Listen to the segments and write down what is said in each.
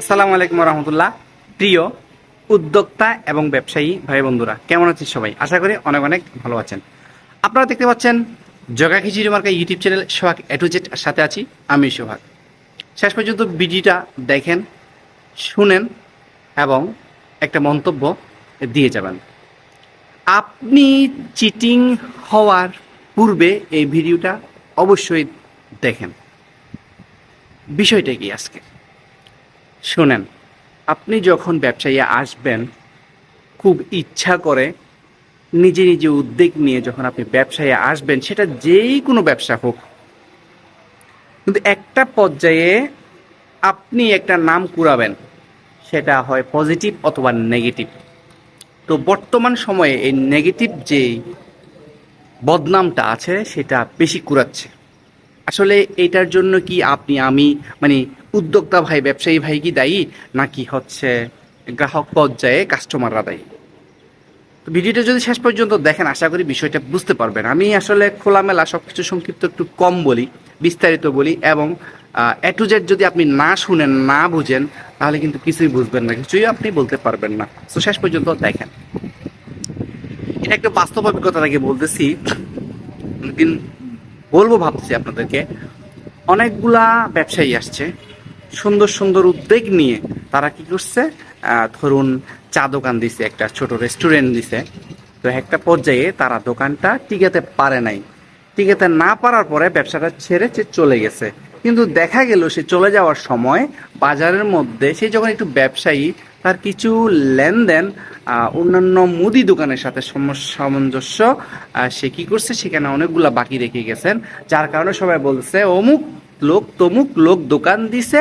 আসসালামু আলাইকুম রহমতুল্লাহ প্রিয় উদ্যোক্তা এবং ব্যবসায়ী ভাই বন্ধুরা, কেমন আছেন সবাই? আশা করি অনেক অনেক ভালো আছেন। আপনারা দেখতে পাচ্ছেন জগা খিচুড়ি মার্কা ইউটিউব চ্যানেল সোহাগ এটুজেট সাথে আছি আমি সোহাগ। শেষ পর্যন্ত ভিডিওটা দেখেন, শুনেন এবং একটা মন্তব্য দিয়ে যাবেন। আপনি চিটিং হওয়ার পূর্বে এই ভিডিওটা অবশ্যই দেখেন। বিষয়টা কি আজকে? শোনেন, আপনি যখন ব্যবসায়ী আসবেন, খুব ইচ্ছা করে নিজে নিজে উদ্যোগ নিয়ে যখন আপনি ব্যবসায় আসবেন, সেটা যেই কোনো ব্যবসা হোক, কিন্তু একটা পর্যায়ে আপনি একটা নাম কুড়াবেন, সেটা হয় পজিটিভ অথবা নেগেটিভ তো বর্তমান সময়ে এই নেগেটিভ যে বদনামটা আছে, সেটা বেশি কুড়াচ্ছে। আসলে এটার জন্য কি আপনি, আমি মানে উদ্যোক্তা ভাই, ব্যবসায়ী ভাই কি দায়ী, নাকি হচ্ছে গ্রাহক পর্যায়ে কাস্টমাররা দায়ী? তো ভিডিওটা যদি শেষ পর্যন্ত দেখেন, আশা করি বিষয়টা বুঝতে পারবেন। আমি আসলে খোলামেলা সব কিছু সংক্ষিপ্ত একটু কম বলি, বিস্তারিত বলি, এবং এ টু জেড যদি আপনি না শুনেন, না বুঝেন, তাহলে কিন্তু কিছুই বুঝবেন না, কিছুই আপনি বলতে পারবেন না। তো শেষ পর্যন্ত দেখেন। এটা একটা বাস্তব অভিজ্ঞতা থেকে বলতেছি বলব ভাবছি আপনাদেরকে। অনেকগুলা ব্যবসায়ী আসছে সুন্দর সুন্দর উদ্যোগ নিয়ে তারা কি করছে? ধরুন চা দোকান দিছে, একটা ছোট রেস্টুরেন্ট দিছে। তো একটা পর্যায়ে তারা দোকানটা টিকাতে পারে নাই। টিকাতে না পারার পরে ব্যবসাটা ছেড়ে সে চলে গেছে। কিন্তু দেখা গেল সে চলে যাওয়ার সময় বাজারের মধ্যে সে যখন একটু ব্যবসায়ী, তার কিছু লেনদেন অন্যান্য মুদি দোকানের সাথে সম- সামঞ্জস্য সে কি করছে? সেখানে অনেকগুলা বাকি রেখে গেছেন। যার কারণে সবাই বলছে অমুক লোক তমুক লোক দোকান দিছে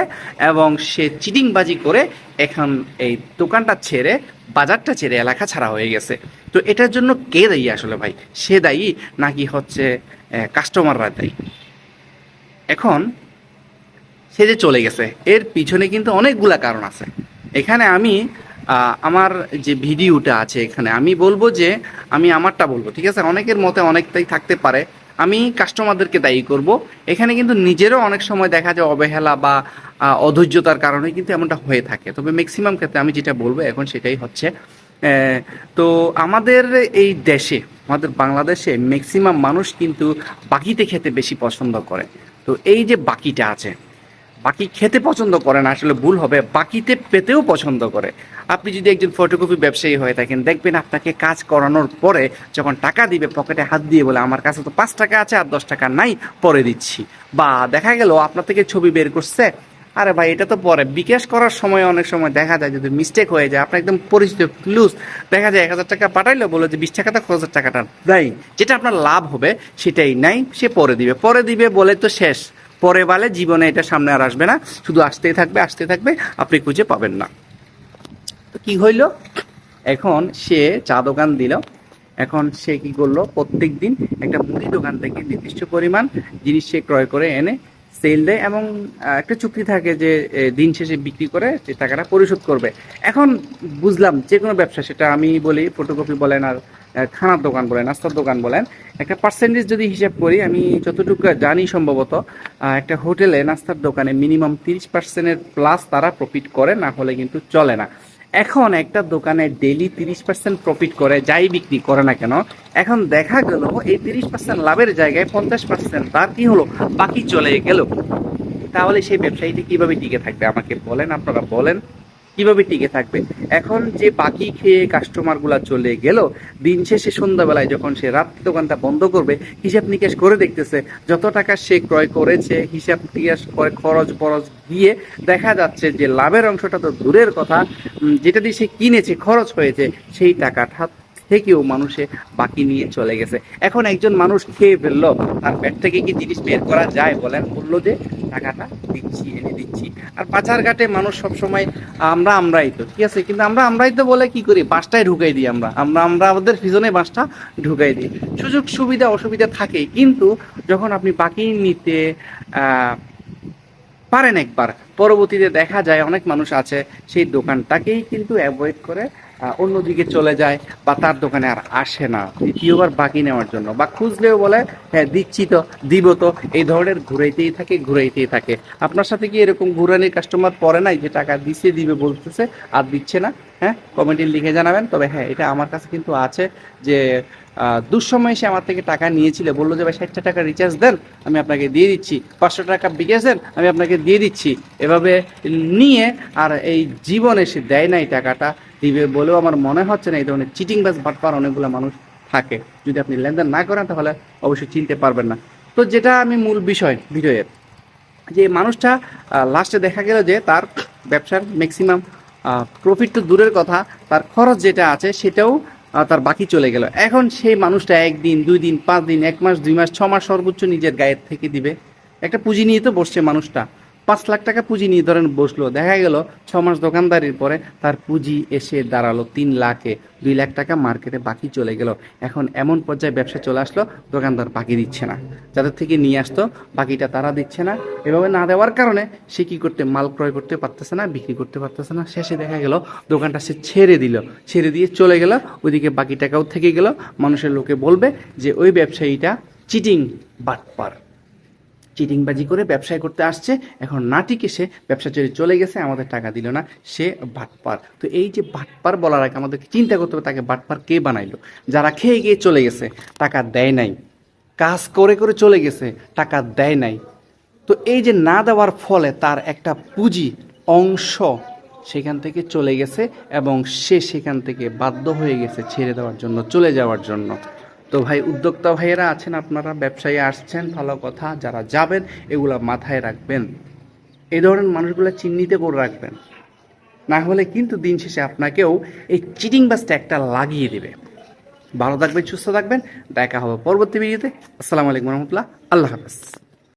এবং সে চিটিংবাজি করে এখন এই দোকানটা ছেড়ে, বাজারটা ছেড়ে এলাকা ছাড়া হয়ে গেছে। তো এটার জন্য কে দায়ী আসলে ভাই? সে দায়ী নাকি হচ্ছে কাস্টমাররা দায়ী? এখন সে যে চলে গেছে, এর পিছনে কিন্তু অনেকগুলা কারণ আছে। এখানে আমি আমার যে ভিডিওটা আছে এখানে, আমি বলব যে, আমি আমারটা বলব, ঠিক আছে? অনেকের মতে অনেকটাই থাকতে পারে। আমি কাস্টমারদেরকে দায়ী করব। এখানে কিন্তু নিজেরও অনেক সময় দেখা যায় অবহেলা বা অধৈর্যতার কারণে কিন্তু এমনটা হয়ে থাকে। তবে ম্যাক্সিমাম ক্ষেত্রে আমি যেটা বলব এখন সেটাই হচ্ছে তো আমাদের এই দেশে, আমাদের বাংলাদেশে ম্যাক্সিমাম মানুষ কিন্তু বাকিতে খেতে বেশি পছন্দ করে। তো এই যে বাকিটা আছে বাকি খেতে পছন্দ করে না, আসলে ভুল হবে, বাকিতে পেতেও পছন্দ করে। আপনি যদি একজন ফটোকপি ব্যবসায়ী হয়ে থাকেন, দেখবেন আপনাকে কাজ করানোর পরে যখন টাকা দিবে, পকেটে হাত দিয়ে বলে, আমার কাছে তো পাঁচ টাকা আছে আর দশ টাকা নাই, পরে দিচ্ছি। বা দেখা গেল আপনার থেকে ছবি বের করছে, আরে ভাই, এটা তো পরে। বিকাশ করার সময় অনেক সময় দেখা যায় যদি মিস্টেক হয়ে যায়, আপনার একদম পরিচিত ক্লুজ দেখা যায় এক হাজার টাকা পাঠাইলো বলে যে বিশ টাকাটা খরচ টাকাটা নাই যেটা আপনার লাভ হবে, সেটাই নাই, সে পরে দিবে। পরে দিবে বলে তো শেষ। পরে বলে জীবনে এটা সামনে আর আসবে না। শুধু আসতেই থাকবে আসতে থাকবে, আপনি খুঁজে পাবেন না। তো কি হইল? এখন সে চা দোকান দিল। এখন সে কি করল? প্রত্যেক দিন একটা মুদি দোকান থেকে নির্দিষ্ট পরিমাণ জিনিস সে ক্রয় করে এনে সেল দেয় এবং একটা চুক্তি থাকে যে দিন শেষে বিক্রি করে সে টাকাটা পরিশোধ করবে। এখন বুঝলাম যে কোনো ব্যবসা, সেটা আমি বলি ফটোকপি বলেন আর খানার দোকান বলেন, নাস্তার দোকান বলেন, একটা পার্সেন্টেজ যদি হিসাব করি, আমি যতটুকু জানি সম্ভবত একটা হোটেলে নাস্তার দোকানে মিনিমাম তিরিশ পার্সেন্টের প্লাস তারা প্রফিট করে, না হলে কিন্তু চলে না। এখন একটা দোকানে ডেলি তিরিশ পার্সেন্ট প্রফিট করে, যাই বিক্রি করে না কেন, এখন দেখা গেল এই তিরিশ পার্সেন্ট লাভের জায়গায় পঞ্চাশ পার্সেন্ট তার কি হলো, বাকি চলে গেল। তাহলে সেই ব্যবসায়ীটি কীভাবে টিকে থাকবে? আমাকে বলেন, আপনারা বলেন। কীভাবে টিকে থাকবে? এখন যে বাকি খেয়ে কাস্টমারগুলা চলে গেল, দিন শেষে সন্ধ্যাবেলায় যখন সে রাত দোকানটা বন্ধ করবে, হিসাব নিকাশ করে দেখতেছে, যত টাকা সে ক্রয় করেছে, হিসাব নিকাশ করে খরচ বরচ দিয়ে দেখা যাচ্ছে যে লাভের অংশটা তো দূরের কথা যেটা দিয়ে সে কিনেছে, খরচ হয়েছে, সেই টাকাটা থেকেও মানুষে বাকি নিয়ে চলে গেছে। এখন একজন মানুষ খেয়ে ফেলল, তার পেট থেকে কি জিনিস বের করা যায় বলেন? বলল যে, টাকাটা দিচ্ছি, এনে দিচ্ছি। আর পাচার ঘাটে মানুষ সবসময়, আমরা আমরাই তো, ঠিক আছে? কিন্তু আমরা আমরাই তো বলে কি করি? বাসটাই ঢুকাই দিই আমরা। আমরা আমরা আমাদের পিছনে বাসটা ঢুকাই দিই। সুযোগ, সুবিধা, অসুবিধা থাকেই কিন্তু যখন আপনি বাকি নিতে পারেন একবার, পরবর্তীতে দেখা যায় অনেক মানুষ আছে, সেই দোকানটাকেই কিন্তু অ্যাভয়েড করে অন্যদিকে চলে যায়, বা তার দোকানে আর আসে না। দ্বিতীয়বার বাকি নেওয়ার জন্য, বা খুঁজলেও বলে হ্যাঁ দিচ্ছি তো, দিব তো। এই ধরনের ঘুরাইতেই থাকে ঘুরাইতেই থাকে। আপনার সাথে কি এরকম ঘুরানির কাস্টমার পরে নাই, যে টাকা দিছে, দিবে, বলতেছে, আর দিচ্ছে না? হ্যাঁ কমেন্টে লিখে জানাবেন। তবে হ্যাঁ এটা আমার কাছে কিন্তু আছে যে দুঃসময় সে আমার থেকে টাকা নিয়েছিল। বলল যে, ভাই, ষাটটা টাকা রিচার্জ দেন, আমি আপনাকে দিয়ে দিচ্ছি। পাঁচশো টাকা বিকাশ দেন, আমি আপনাকে দিয়ে দিচ্ছি। এভাবে নিয়ে আর এই জীবনে সে দেয় নাই টাকাটা। দিবে বলেও আমার মনে হচ্ছে না এই ধরনের চিটিং বাস বাটপার অনেকগুলো মানুষ থাকে। যদি আপনি লেনদেন না করেন তাহলে অবশ্যই চিনতে পারবেন না। তো যেটা আমি মূল বিষয় ভিডিওয়ের যে মানুষটা লাস্টে দেখা গেল যে তার ব্যবসার ম্যাক্সিমাম প্রফিট তো দূরের কথা, তার খরচ যেটা আছে সেটাও তার বাকি চলে গেল। এখন সেই মানুষটা একদিন, দুই দিন, পাঁচ দিন, এক মাস, দুই মাস, ছ মাস সর্বোচ্চ নিজের গায়ের থেকে দিবে। একটা পুঁজি নিয়ে তো বসছে মানুষটা। পাঁচ লাখ টাকা পুঁজি নিয়ে ধরেন বসল। দেখা গেল ছ মাস দোকানদারির পরে তার পুঁজি এসে দাঁড়াল তিন লাখে। দুই লাখ টাকা মার্কেটে বাকি চলে গেল। এখন এমন পর্যায়ে ব্যবসা চলে আসলো, দোকানদার বাকি দিচ্ছে না। যাদের থেকে নিয়ে আসতো, বাকিটা তারা দিচ্ছে না। এভাবে না দেওয়ার কারণে সে কী করতে, মাল ক্রয় করতে পারতেছে না, বিক্রি করতে পারতেছে না। শেষে দেখা গেল দোকানটা সে ছেড়ে দিল। ছেড়ে দিয়ে চলে গেল। ওইদিকে বাকি টাকাও থেকে গেল। মানুষের লোকে বলবে যে, ওই ব্যবসায়ীটা চিটিং বাটপার। চিটিংবাজি করে ব্যবসায় করতে আসছে। এখন নাটিকে সে ব্যবসা ছেড়ে চলে গেছে, আমাদের টাকা দিল না, সে বাটপার। তো এই যে বাটপার বলার আগে আমাদেরকে চিন্তা করতে হবে তাকে বাটপার কে বানাইলো? যারা খেয়ে গিয়ে চলে গেছে, টাকা দেয় নাই। কাজ করে করে চলে গেছে, টাকা দেয় নাই। তো এই যে না দেওয়ার ফলে তার একটা পুঁজি অংশ সেখান থেকে চলে গেছে এবং সে সেখান থেকে বাধ্য হয়ে গেছে ছেড়ে দেওয়ার জন্য, চলে যাওয়ার জন্য। তো ভাই, উদ্যোক্তা ভাইয়েরা আছেন, আপনারা ব্যবসায়ী আসছেন, ভালো কথা, যারা যাবেন, এগুলা মাথায় রাখবেন। এই ধরনের মানুষগুলো চিহ্নিত করে রাখবেন। না হলে কিন্তু দিন শেষে আপনাকেও এই চিটিং বাসটা একটা লাগিয়ে দেবে। ভালো থাকবেন, সুস্থ থাকবেন। দেখা হবে পরবর্তী ভিডিওতে। আসসালামু আলাইকুম রহমতুল্লাহ। আল্লাহ হাফেজ।